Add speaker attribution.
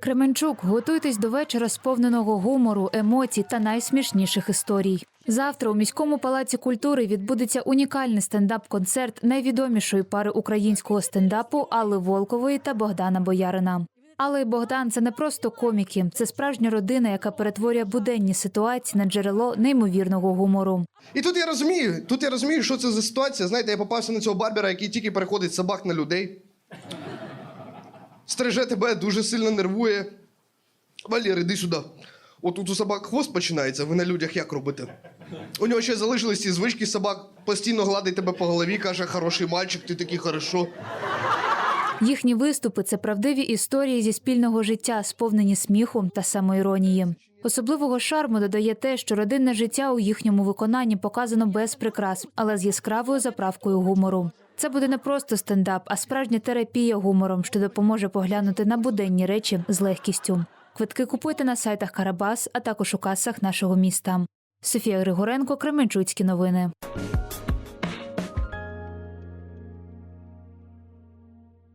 Speaker 1: Кременчук, готуйтесь до вечора сповненого гумору, емоцій та найсмішніших історій. Завтра у міському палаці культури відбудеться унікальний стендап-концерт найвідомішої пари українського стендапу Алли Волкової та Богдана Боярина. Алла і Богдан це не просто коміки, це справжня родина, яка перетворює буденні ситуації на джерело неймовірного гумору.
Speaker 2: І тут я розумію, тут я розумію, що це за ситуація. Знаєте, я попався на цього барбера, який тільки переходить собак на людей. Стриже тебе дуже сильно нервує. Валєр, іди сюди. Отут у собак хвост починається, ви на людях як робите? У нього ще залишились ці звички собак, постійно гладить тебе по голові, каже, хороший мальчик, ти такий хорошо.
Speaker 1: Їхні виступи це правдиві історії зі спільного життя, сповнені сміху та самоіронії. Особливого шарму додає те, що родинне життя у їхньому виконанні показано без прикрас, але з яскравою заправкою гумору. Це буде не просто стендап, а справжня терапія гумором, що допоможе поглянути на буденні речі з легкістю. Квитки купуйте на сайтах Карабас, а також у касах нашого міста. Софія Григоренко, Кременчуцькі новини.